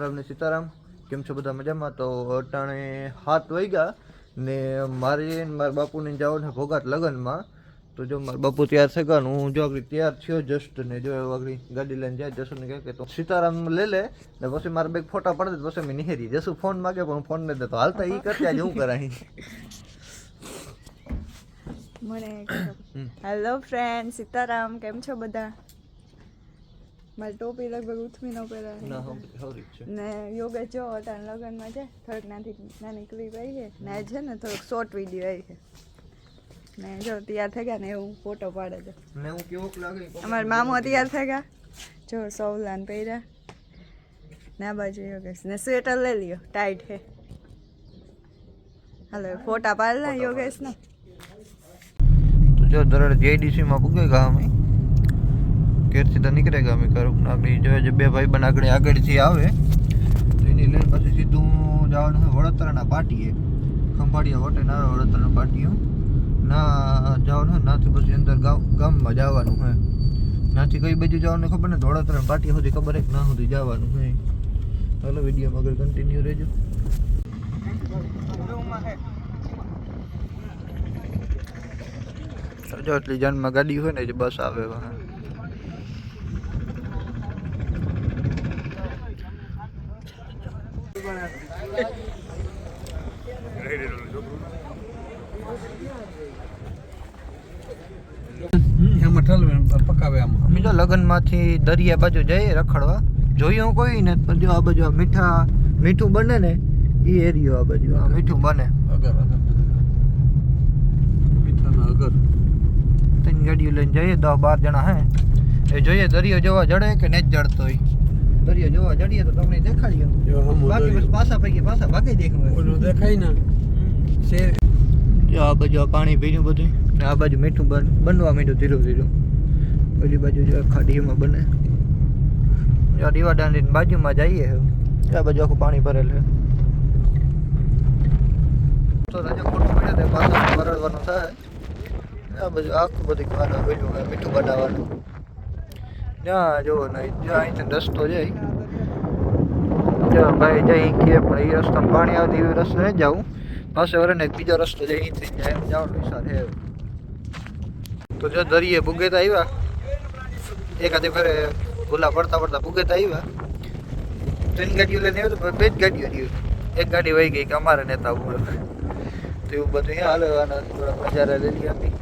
રામ ને સીતારામ. કેમ છો બધા મજામાં? તો અટાણે હાથ ગયા ને મારે મારા બાપુને જાઓ ને ભોગાત લગ્નમાં. તો જો મારા બાપુ તૈયાર થઈ ગયા ને હું જો આગળ તૈયાર થયો જસ્ટ ને જો આગળ ગાડી લઈને જાય જસુને કહે કે તો સીતારામ લઈ લે ને પછી મારા બે ફોટા પડે તો પછી મેં નિહેરી. જશું ફોન માગે પણ ફોન નહીં દેતો. હાલતા એ કરતા આજે હું કરાય? મને હેલો ફ્રેન્ડ સીતારામ કેમ છો બધા? મારી ટોપી લગભગ ઉથમી ન પહેરાય ના યોગા જો હતા લગ્નમાં છે થોડીક નાની નાની ક્લિપ આવી છે. ને છે ને થોડોક શોર્ટ વીડિયો આવી છે. ને જો તૈયાર થઈ ગયા ને એવું ફોટો પાડે છે. અમારા મામો તૈયાર થઈ ગયા. જો સૌલાન પહેર્યા. ને બાજુ યોગેશ ને સ્વેટર લઈ લ્યો ટાઈટ હે હાલો ફોટા પાડેલા યોગેશ ને જો દરડ જેડીસી માં પૂગે ગયા અમે. ઘેરથી તો નીકળે અમે કરું નાગડી જો બે ભાઈ બન આગળ આગળથી આવે, તો એની લઈને પછી સીધું જવાનું હોય વડોદરાના પાટીએ. ખંભાળિયા વટે ના વડોદરાના પાટીઓ ના જવાનું હોય નાથી પછી અંદર ગામ, ગામમાં જવાનું હોય નાથી કઈ બાજુ જવાનું ખબર ને વડોદરાના પાટી સુધી ખબર એક ના સુધી જવાનું હોય ચાલો વિડીયોમાં આગળ કન્ટિન્યુ રહેજો. જો એટલી જાનમાં ગાડી હોય ને જે બસ આવે વાહ. એમાં ઠલવે પકાવે આમાં અમે જો લગ્નમાંથી દરિયા બાજુ જઈએ રખડવા. જોયું કોઈ ને? પણ જો આ બાજુ મીઠા મીઠું બને ને એ એરિયો આ બાજુ. આ મીઠું બને. અગર અગર. મીઠાના અગર. ત્રણ ગાડીઓ લઈને જઈએ દસ બાર જણા હે. એ જોઈએ દરિયો જોવા જડે કે નહીં જડતો હોય દરિયો જોવા જડીએ તો તમને દેખાડીએ. બાકી બસ પાછા પૈકી પાછા ભાગી દેખાય ઓલું દેખાય ને શેર. જો આ બાજુ આ પાણી પીનું બધું. ને આ બાજુ મીઠું બન બનવા મીઠું ધીરું ધીરું. પેલી બાજુ જો ખાડીમાં બને. જો દીવાદાંડી બાજુમાં જઈએ આ બાજુ આખું પાણી ભરેલ છે. તો રાજા ખોટું પડે તે પાછું ભરડવાનું થાય. આ બાજુ આખું બધું ખાવાનું મીઠું બનાવવાનું. ત્યાં જોવો જો, અહીંથી રસ્તો જાય. ભાઈ જઈ કે પણ એ રસ્તામાં પાણી આવતી એવી રસ્તો નહીં જાઉં. પાસે વરે ને બીજો રસ્તો જાય અહીંથી જાય જવાનો વિચાર છે તો જો દરિયે ભૂગેતા આવ્યા એકાદે ફરે ભૂલા પડતા પડતા ભૂગેતા આવ્યા ત્રણ ગાડીઓ લઈને આવ્યો તો બે જ ગાડીઓ રહ્યું એક ગાડી વહી ગઈ કે અમારે નેતા ઉપર. તો એવું બધું અહીંયા હાલે થોડા નજારા લઈ લીધી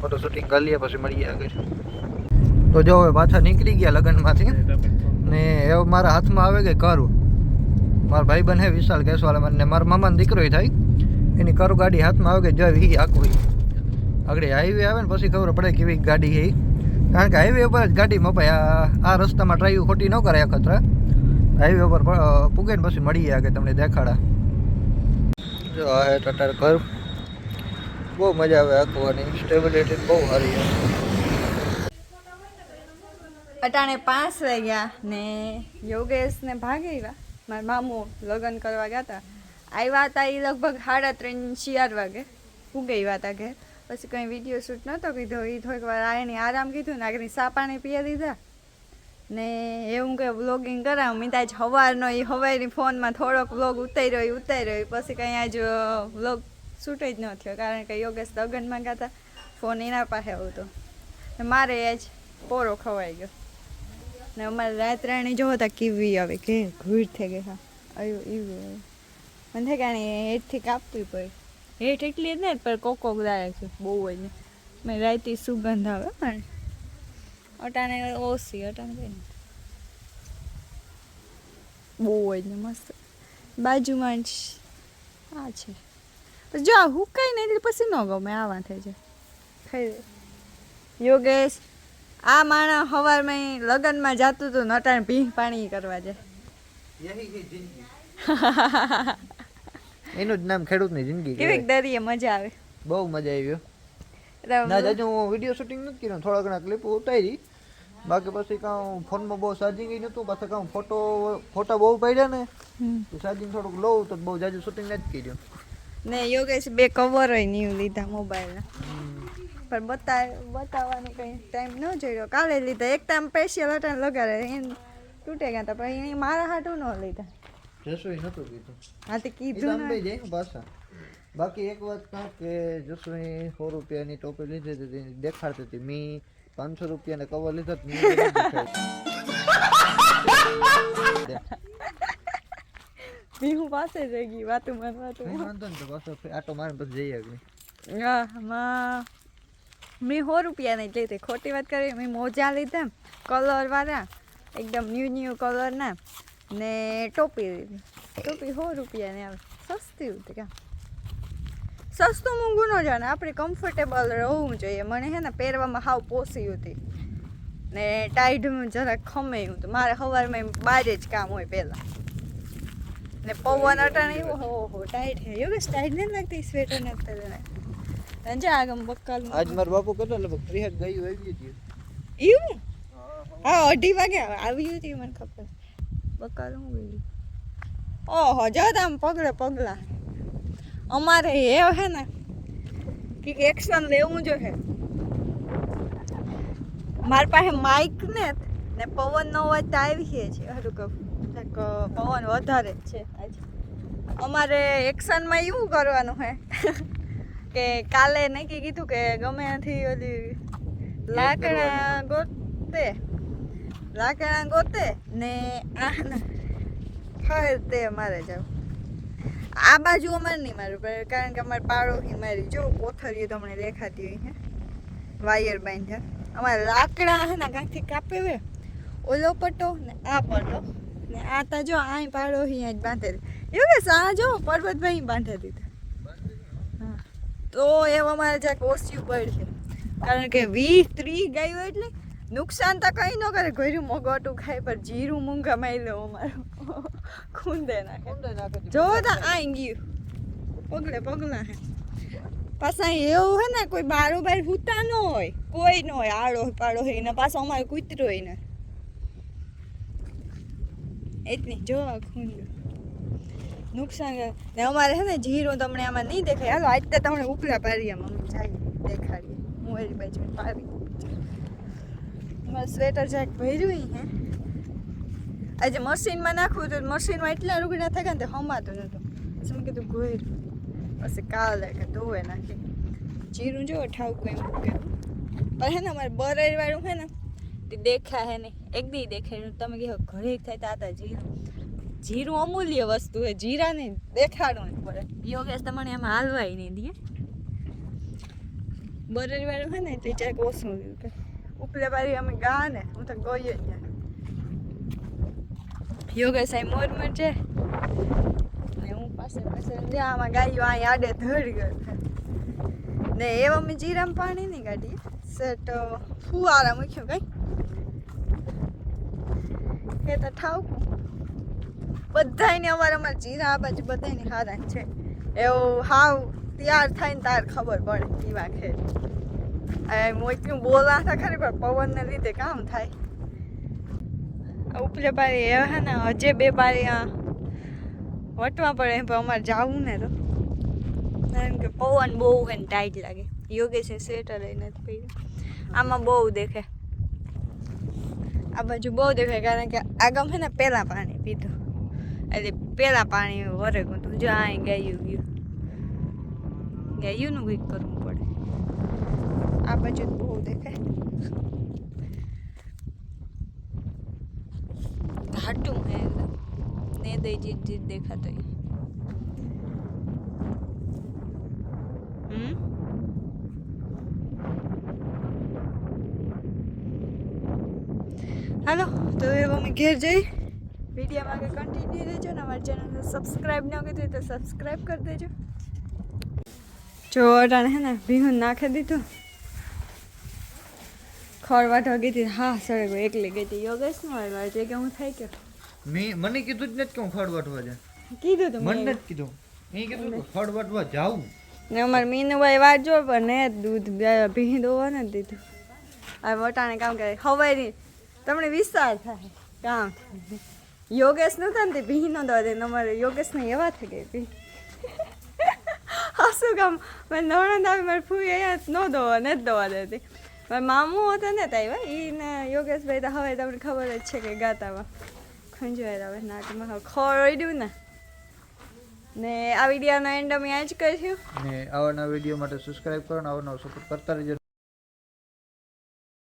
ફોટો શૂટિંગ કરી લઈએ પછી મળીએ આગળ. તો જો હવે પાછા નીકળી ગયા લગ્નમાંથી. ને એવું મારા હાથમાં આવે કે કરું? મારા ભાઈ બન હે વિશાલ કેસવાલા મને મારા મામાનો દીકરો થાય. એની કરું ગાડી હાથમાં આવે કે જય ઈ આખું આગળ હાઈવે આવે ને પછી ખબર પડે કેવી ગાડી છે કારણ કે હાઈવે ઉપર જ ગાડી મપાય. આ આ રસ્તામાં ડ્રાઈવ ખોટી ન કરાય અખતરા હાઈવે ઉપર પૂગે ને પછી મળીએ આગળ તમને દેખાડા. જો આ હે ટાટા ઘર. બહુ મજા આવે આખવાની સ્ટેબિલિટી બહુ સારી છે. અટાણે પાંચ વાગ્યા ને યોગેશ ને ભાગી ગયા મારા મામુ લગ્ન કરવા ગયા હતા આવ્યા હતા એ લગભગ સાડા ત્રણ ચાર વાગે. ઉગી આવ્યા હતા ઘેર. પછી કંઈ વીડિયો શૂટ નહોતો કીધો. એ થોડીક વાર આવીને આરામ કીધું ને આગળ સા પાણી પીવા દીધા. ને એવું કે વ્લોગિંગ કરાવું. મેં જ સવારનો એ હવારની ફોનમાં થોડોક વ્લોગ ઉતાર્યો એ ઉતાર્યો. પછી કંઈ આજ વ્લોગ શૂટ જ ન થયો. કારણ કે યોગેશ લગ્નમાં ગયા હતા ફોન એના પાસે ને મારે આજ પોરો ખવાઈ ગયો. ને અમારે રાત રાણી જોવો તા કેવી આવે, કે ઘૂર થઈ ગઈ હા. આવ્યું એવું આવ્યું મને થાય કે હેઠથી કાપવી પડે. હેઠ એટલી જ ને પણ કોકો દાયક છે, બહુ જ ને. મેં રાતે સુગંધ આવે, પણ અટાણે ઓછી, અટાણે કઈ બહુ જ ને, મસ્ત. બાજુમાં જ આ છે. જો આ હુકાઈ નહીં પછી ન ગમે, આવા થઈ જાય. ખાઈ યોગેશ આ માણસ સવારમાં લગ્નમાં જતું હતું નટાણ ભીહ પાણી કરવા જાય. એનું જ નામ ખેડૂતની જિંદગી કેવી. દરિયે મજા આવે. બહુ મજા આવ્યો એટલે ના જાજુ હું વીડિયો શૂટિંગ નથી કર્યું થોડા ઘણા ક્લિપ ઉતારી. બાકી પછી કાં ફોનમાં બહુ ચાર્જિંગ નહોતું. પાછા કાં ફોટો ફોટા બહુ પડ્યા ને. ચાર્જિંગ થોડુંક લઉં તો બહુ જાજુ શૂટિંગ નથી કર્યું. ને યોગેશ બે કવર નહીં લીધા મોબાઈલના પણ બતાવ બતાવવાનો કંઈ ટાઈમ ન જોયો. કાલે લીધા. એક ટાઈમ સ્પેશિયલ અટાણ લગાડે એમ તૂટે ગયા હતા પણ એ મારા હાટું ન લીધા. જસોઈ નતું કીધું. હા તે કીધું ને. ને પાછા. બાકી એક વાત કહું કે જસોઈ સો રૂપિયાની ટોપી લીધી હતી દેખાડતી હતી. મેં પાંચસો રૂપિયાને કવર લીધો નથી પાસે રહી ગઈ વાતું માર તો વાંધો ને તો પાછો આટો મારે પછી જઈ આગળ હા માં. મેં સો રૂપિયા નહીં લીધી ખોટી વાત કરી. મેં મોજા લીધા કલરવાળા એકદમ ન્યૂ ન્યૂ કલરના ને ટોપી લીધી. ટોપી સો રૂપિયાની આવે સસ્તી હતી કા સસ્તું મોંઘું ન જાણે, આપણે કમ્ફર્ટેબલ રહેવું જોઈએ. મને હે ને પહેરવામાં હાવ પોસી હતી. ને ટાઈડ જરાક ખમે હતું મારે સવારમાં બહાર જ કામ હોય પહેલાં. ને પવન અટાણે એવું હો હો ટાઈટ હે. એવું ટાઈટ નહીં લાગતી સ્વેટર ને રંજા આગમ બક્કલ આજ મારા બાપુ કહેતો લગભગ ત્રીસ ગયું આવી ગયું એવું? હા અઢી વાગે આવ્યું હતી મને ખબર. બક્કલ હું ગયું ઓહો જો આમ પગલે પગલા. અમારે એ હે ને કે એક્શન લેવું જોઈએ મારી પાસે માઇક ને ને પવન નો અવાજ તો આવી છે હરું કહું. પવન વધારે જ છે. આજે. અમારે એક્શનમાં એવું કરવાનું હે. કે કાલે નક્કી કીધું કે ગમે ત્યાંથી ઓલી લાકડા ગોતે લાકડા ગોતે ને આ ફરતે અમારે જાવ આ બાજુ અમારે નહીં મારું કારણ કે અમારે પાડોશી મારી જો કોથળીઓ તમને દેખાતી હોય હે વાયર બાંધ્યા. અમારે લાકડા હે ને કાંઈથી કાપે હોય ઓલો પટ્ટો ને આ પટ્ટો. ને આ તા જો આ પાડોશી અહીં જ બાંધે એવું કે સા જો પર્વતભાઈ બાંધે દીધા. તો એવા અમારે જ્યાં ઓછું પડશે કારણ કે વીસ ત્રીસ ગાયો એટલે નુકસાન તો કંઈ ન કરે. ઘર્યું મોગોટું ખાય પણ જીરું મૂંગા મારી લેવું અમારું. ખૂંદે નાખે. જો તો આઈ ગયું પગલે પગલા હે. પાછા એવું હે ને કોઈ બારો બાર હુતા ન હોય કોઈ ન હોય આડો પાડો હોય ને પાછો અમારે કૂતરો હોય ને. એટલી જો આ ખૂંદ્યું નુકસાન ને અમારે છે ને જીરો તમને આમાં નહીં દેખાય. હાલો, આજ તો તમને ઉપલા પાડીએ મમ્મી જાય દેખાડીએ. હું એની બાજુ પાડી મારું સ્વેટર જેક ભર્યું હે. આજે મશીનમાં નાખવું તો મશીનમાં એટલા રૂગડા થાય ને હમાતું નતું. મેં કીધું ગોયર પછી કાલે કે ધોવે નાખી. જીરું જો ઠાવકું એમ કે પણ હે ને અમારે બરાઈ વાળું હે ને, તે દેખાય હે નહીં. એક દી દેખાય. તમે કહો, ઘરે થાય તો આતા જીરું. જીરું અમૂલ્ય વસ્તુ હે જીરાને દેખાડવું જ પડે યોગેશ તમને એમાં હાલવાય નહીં દે. બરાઈ વાળું હોય ને તે ચાક ઓછું રહ્યું કે ઉપલે બારી અમે ગા ને હું તો ગઈ જ નહીં યોગેશ આ મોર છે. ને હું પાસે પાસે આમાં ગાયો અહીં આડે ધડ ગયો ને એવા અમે જીરામાં પાણી નહીં કાઢીએ. સેટ ફુવારા મૂક્યો કઈ. એ તો ઠાવકું. બધાયને અમારે અમારે જીરા બાજુ બધાયને હારા છે. એવું હાવ તૈયાર થાય ને તાર ખબર પડે પીવા ખે મોટું બોલા હતા ખરી, પણ પવનને લીધે કામ થાય. ઉપલે એ હે ને, હજે બે પારી આ વટવા પડે, પણ અમારે જાવું ને તો. કારણ કે પવન બહુ હોય ને ટાઈટ લાગે. યોગેશે સ્વેટર લઈને પહેર્યું આમાં બહુ દેખે. આ બાજુ બહુ દેખાય કારણ કે આગમ છે ને પહેલાં પાણી પીધું. એટલે પહેલાં પાણી વરે ગયું જો આ ગાયું ગયું. ગાયુંનું કંઈક કરવું પડે. આ બાજુ બહુ દેખાય. ઘાટું હે ને દઈ જીત જીત દેખાતો. હમ? હાલો, તો હવે અમે ઘેર જઈ. વિડીયોમાં આગળ કન્ટિન્યુ રહેજો ને અમારી ચેનલને સબસ્ક્રાઈબ ન કરી તો સબસ્ક્રાઈબ કરી દેજો. જો અટાણે હે ને ભીહું નાખી દીધું. ખોરવાટ ગઈ હતી. હા સરે એકલી ગઈ હતી. યોગેશનું આવ્યો છે કે હું થઈ ગયો. મેં મને કીધું જ નથી કે હું ખડ વાટવા જાય કીધું તો મને નથી કીધું. મેં કીધું કે ખડ જાઉં. ને અમારે મીનુભાઈ વાત જો પણ ને દૂધ ભીહી દોવા ને દીધું. આ વટાણે કામ કરે. હવાઈ તમને વિસ્તાર થાય. કામ. થાય. યોગેશ નતા ને તે ભી ન દવા દે અમારે યોગેશ ને એવા થઈ ગઈ હતી હાસું કામ મેં નવણંદ આવી મારી ફૂઈ અહીંયા ન દોવા ને જ દવા દેતી મારા મામુ હતા ને ત્યાં આવ્યા ઈ ને યોગેશભાઈ તો હવે તમને ખબર જ છે કે ગાતામાં ખંજવાય આવે નાકમાં હવે ખોરડ્યું ને ને આ વિડીયોનો એન્ડ અમે આ જ કર્યું ને આવા નવા વીડિયો માટે સબસ્ક્રાઇબ કરો ને આવા નવા સપોર્ટ કરતા રહેજો